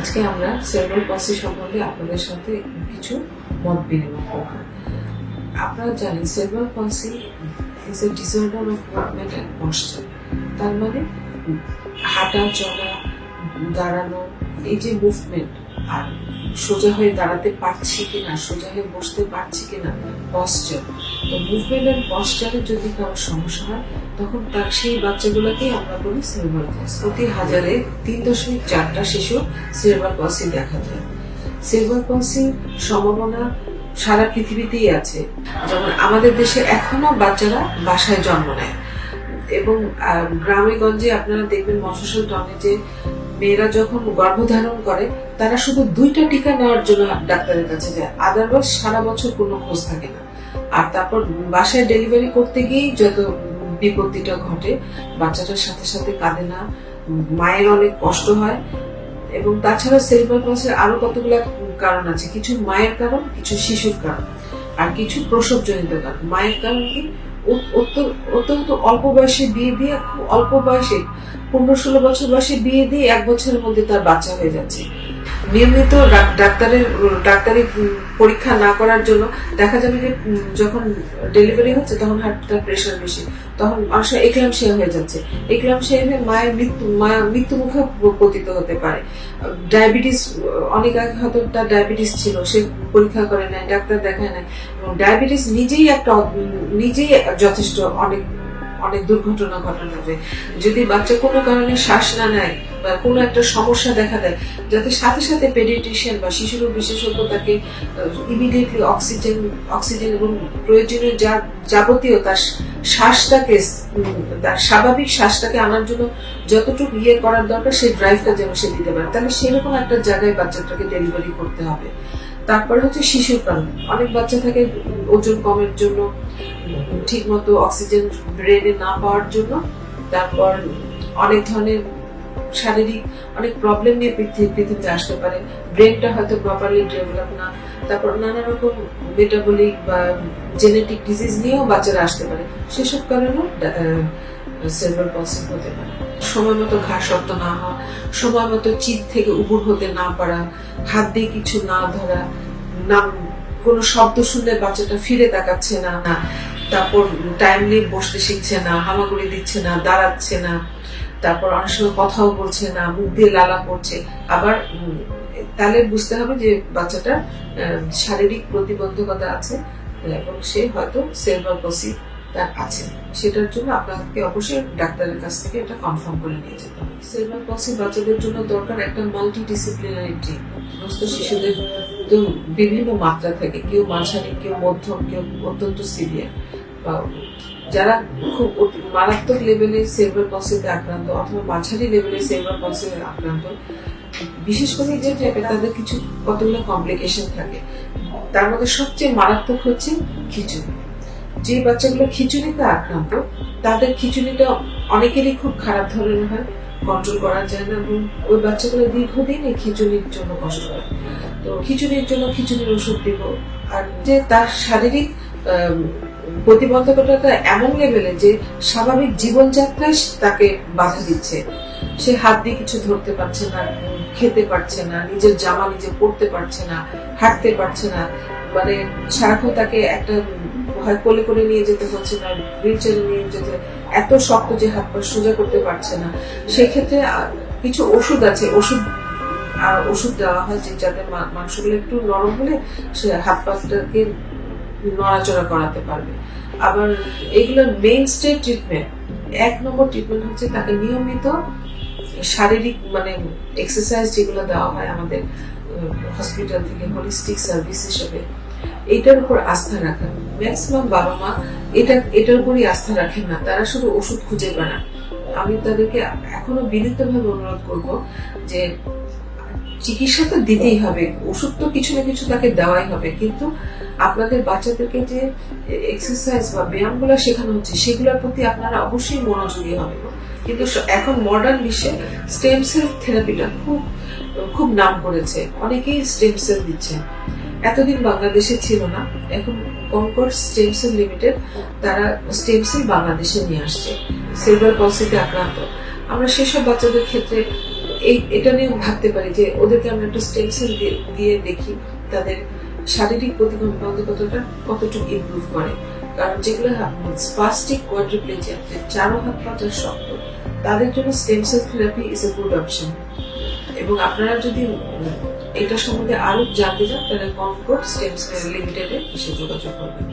আজকে আমরা সেরেব্রাল পসি সম্বন্ধে আপনাদের সাথে কিছু মত বিনিময় করব। আপনারা জানেন cerebral palsy is a disorder of movement and posture তার মানে হাঁটা, চলা, দাঁড়ানো, এই যে মুভমেন্ট আর সোজা হয়ে দাঁড়াতে পারছি কিনা, সোজা হয়ে বসতে পারছি কিনা পশ্চার তো মুভমেন্ট অ্যান্ড পশ্চারে যদি কারও সমস্যা হয়, তখন তার সেই বাচ্চাগুলোকেই আমরা বলি সেরেব্রাল পসি প্রতি হাজারে তিন দশমিক চারটা শিশু সেরেব্রাল পসি দেখা যায়। সেরেব্রাল পসির সম্ভাবনা সারা পৃথিবীতেই আছে। যেমন আমাদের দেশে এখনও বাচ্চারা বাসায় জন্ম নেয়। এবং গ্রামে গঞ্জে আপনারা দেখবেন মফস্বল টনে যে মেয়েরা যখন গর্ভধারণ করে, তারা শুধু দুইটা টিকা নেওয়ার জন্য ডাক্তারের কাছে যায়। আদারওয়াইজ সারা বছর কোনো খোঁজ থাকে না। আর তারপর বাসায় ডেলিভারি করতে গিয়েই যত বিপত্তিটা ঘটে, বাচ্চাটার সাথে সাথে কাঁদে না, মায়ের অনেক কষ্ট হয়। এবং তাছাড়া সেরিব্রাল পলসের আরও কতগুলো কারণ আছে? কিছু মায়ের কারণ, কিছু শিশুর কারণ, আর কিছু প্রসবজনিত কারণ। মায়ের কারণ কি? অত্যন্ত অল্প বয়সে বিয়ে দিয়ে খুব অল্প বয়সে, পনেরো ষোলো বছর বয়সে বিয়ে দিয়ে এক বছরের মধ্যে তার বাচ্চা হয়ে যাচ্ছে। নিয়মিত ডাক- ডাক্তারের, ডাক্তারি পরীক্ষা না করার জন্য দেখা যাবে যে যখন ডেলিভারি হচ্ছে তখন হার্টটার প্রেশার বেশি। তখন মানুষের একলামশিয়া হয়ে যাচ্ছে। একলামশিয়া হয়ে মায়ের মৃত্যু, মা মৃত্যু মুখে পতিত হতে পারে। ডায়াবেটিস অনেক আগে হয়তো তার ডায়াবেটিস ছিল, সে পরীক্ষা করে নেয় ডাক্তার দেখায় নেয় এবং ডায়াবেটিস নিজেই একটা নিজেই যথেষ্ট অনেক অনেক দুর্ঘটনা ঘটানো হবে যদি বাচ্চা কোনো কারণে শ্বাস না নেয় বা কোনো একটা সমস্যা দেখা দেয়, যাতে সাথে সাথে পেডিয়াট্রিশিয়ান বা শিশুর বিশেষজ্ঞ তাকে ইমিডিয়েটলি অক্সিজেন অক্সিজেন এবং প্রয়োজনীয় যা, যাবতীয় তার শ্বাসটাকে তার স্বাভাবিক শ্বাসটাকে আনার জন্য যতটুকু ইয়ে করার দরকার, সেই ড্রাইভটা যেন সে দিতে পারে। তাহলে সেরকম একটা জায়গায় বাচ্চাটাকে ডেলিভারি করতে হবে। তারপরে হচ্ছে শিশুর কারণ। অনেক বাচ্চা থাকে ওজন কমের জন্য ঠিক মতো অক্সিজেন ব্রেনে না পাওয়ার জন্য, তারপর অনেক ধরনের শারীরিক অনেক প্রবলেম নিয়ে পৃথিবী- পৃথিবীতে আসতে পারে। ব্রেনটা হয়তো প্রপারলি ডেভেলপ না, তারপর নানা রকম মেটাবলিক বা জেনেটিক ডিজিজ নিয়েও বাচ্চারা আসতে পারে। সেসব কারণেও সেলভার পলসি হতে পারে। সময় মতো ঘাসত্ব না হওয়া, সময় মতো চিত থেকে উবুর হতে না পারা, হাত দিয়ে কিছু না ধরা না কোনো শব্দ শুনলে বাচ্চাটা ফিরে তাকাচ্ছে না না তারপর টাইমলি বসতে শিখছে না হামাগুড়ি দিচ্ছে না দাঁড়াচ্ছে না তারপর অনেক সময় কথাও বলছে না মুখ দিয়ে লালা পড়ছে। আবার তাহলে বুঝতে হবে যে বাচ্চাটার আহ, শারীরিক প্রতিবন্ধকতা আছে এবং সে হয়তো সেলভার পসি তার আছে। সেটার জন্য আপনাকে অবশ্যই ডাক্তারের কাছ থেকে এটা কনফার্ম করে নিয়ে যেতে হবে। সেলভার পসি বাচ্চাদের জন্য দরকার একটা মাল্টি ডিসিপ্লিনারি টিম সমস্ত শিশুদের তো বিভিন্ন মাত্রা থাকে। কেউ মাঝারি কেউ মধ্যম কেউ অত্যন্ত সিভিয়ার যারা খুব মারাত্মক লেভেলে সেলভার পসিতে আক্রান্ত, অথবা মাঝারি লেভেলে সেলভার পসিতে আক্রান্ত, বিশেষ করে যে থাকে তাদের কিছু কতগুলো কমপ্লিকেশন থাকে। তার মধ্যে সবচেয়ে মারাত্মক হচ্ছে খিচুড়ি। যে বাচ্চাগুলো খিচুড়িতে আক্রান্ত, তাদের খিচুড়িটা অনেকেরই খুব খারাপ ধরনের হয় কন্ট্রোল করা যায় না, এবং ওই বাচ্চাগুলো দীর্ঘদিন এই খিচুড়ির জন্য কষ্ট হয় তো খিচুড়ির জন্য খিচুড়ির ওষুধ দিব, আর যে তার শারীরিক প্রতিবন্ধকতা এমন লেভেলে যে স্বাভাবিক জীবনযাত্রায় তাকে বাধা দিচ্ছে। সে হাত দিয়ে কিছু ধরতে পারছে না, খেতে পারছে না, নিজের জামা নিজে পরতে পারছে না, হাঁটতে পারছে না। মানে সারাক্ষণ তাকে একটা হয় কোলে করে নিয়ে যেতে হচ্ছে না হুইল নিয়ে যেতে, এত শক্ত যে হাত পা সোজা করতে পারছে না। সেক্ষেত্রে কিছু ওষুধ আছে, ওষুধ আর ওষুধ দেওয়া হয় যে যাতে মাংসগুলো একটু নরম হলে সে হাত পাটাকে নড়াচড়া করাতে পারবে। আবার এগুলোর মেইন স্টে ট্রিটমেন্ট এক নম্বর ট্রিটমেন্ট হচ্ছে তাকে নিয়মিত শারীরিক মানে এক্সারসাইজ যেগুলো দেওয়া হয় আমাদের হসপিটাল থেকে হোলিস্টিক সার্ভিস হিসেবে এটার উপর আস্থা রাখা। ম্যাক্সিমাম বাবা মা এটা, এটার উপরই আস্থা রাখেন না। তারা শুধু ওষুধ খুঁজে বেড়ান। আমি তাদেরকে এখনও বিনীতভাবে অনুরোধ করব যে চিকিৎসা তো দিতেই হবে। ওষুধ তো কিছু না কিছু তাকে দেওয়াই হবে। কিন্তু আপনাদের বাচ্চাদেরকে যে এক্সারসাইজ বা ব্যায়ামগুলো শেখানো হচ্ছে, সেগুলোর প্রতি আপনারা অবশ্যই মনোযোগী হবে কিন্তু এখন মডার্ন বিশ্বে স্টেম সেল থেরাপিটা খুব খুব নাম করেছে। অনেকেই স্টেম সেল দিচ্ছে। এতদিন বাংলাদেশে ছিল না। এখন কনকর্ড স্টেম সেল লিমিটেড তারা স্টেম সেল বাংলাদেশে নিয়ে আসছে। সিলভার পলসিতে আক্রান্ত। আমরা সেসব বাচ্চাদের ক্ষেত্রে এই, এটা নিয়ে ভাবতে পারি যে ওদেরকে আমরা একটু স্টেম সেল দিয়ে দেখি তাদের শারীরিক প্রতিবন্ধকতাটা কতটুকু ইমপ্রুভ করে। কারণ যেগুলো স্পাস্টিক কোয়াড্রিপ্লেজিয়া চারো হাত পাঁচা শক্ত, তাদের জন্য stem cell therapy is a good option এবং আপনারা যদি, এটা সম্বন্ধে আরও জানতে চান, তাহলে কনকর্ড স্টেম সেল লিমিটেডে এসে যোগাযোগ করবেন।